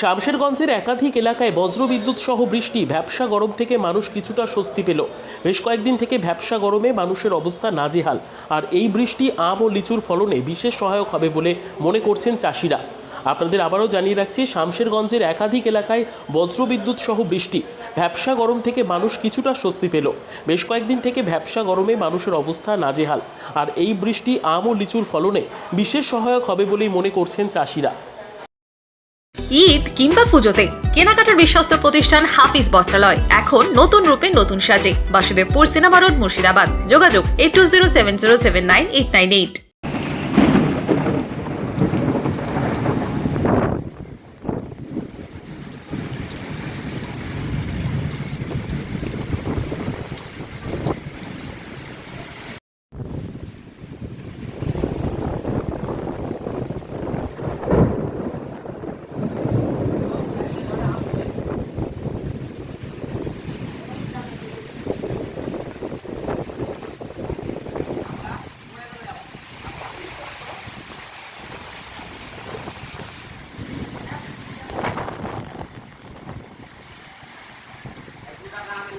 শামশেরগঞ্জের একাধিক এলাকায় বজ্রবিদ্যুৎ সহ বৃষ্টি, ভ্যাবসা গরম থেকে মানুষ কিছুটা স্বস্তি পেল। বেশ কয়েকদিন থেকে ভ্যাবসা গরমে মানুষের অবস্থা নাজেহাল। আর এই বৃষ্টি আম ও লিচুর ফলনে বিশেষ সহায়ক হবে বলে মনে করছেন চাষিরা। আপনাদের আবারও জানিয়ে রাখছি, শামশেরগঞ্জের একাধিক এলাকায় বজ্রবিদ্যুৎ সহ বৃষ্টি, ভ্যাবসা গরম থেকে মানুষ কিছুটা স্বস্তি পেল। বেশ কয়েকদিন থেকে ভ্যাবসা গরমে মানুষের অবস্থা নাজেহাল। আর এই বৃষ্টি আম ও লিচুর ফলনে বিশেষ সহায়ক হবে বলেই মনে করছেন চাষিরা। ঈদ কিংবা পুজোতে কেনাকাটার বিশ্বস্ত প্রতিষ্ঠান হাফিজ বস্ত্রালয়। এখন নতুন রূপে নতুন সাজে। Basudebpur cinema road Murshidabad. যোগাযোগ eight two zero seven zero seven nine eight nine eight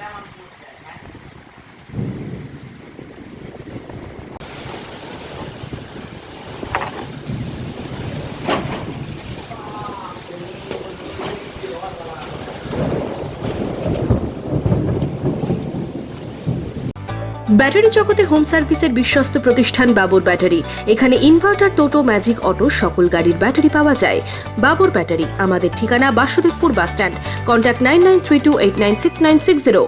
kailangan po. Battery জগতে হোম সার্ভিসের বিশ্বস্ত প্রতিষ্ঠান বাবর ব্যাটারি। এখানে ইনভার্টার, টোটো, ম্যাজিক অটো সকল গাড়ির ব্যাটারি পাওয়া যায়। বাবর ব্যাটারি, আমাদের ঠিকানা Basudebpur bus stand contact nine nine three two eight nine six nine six zero.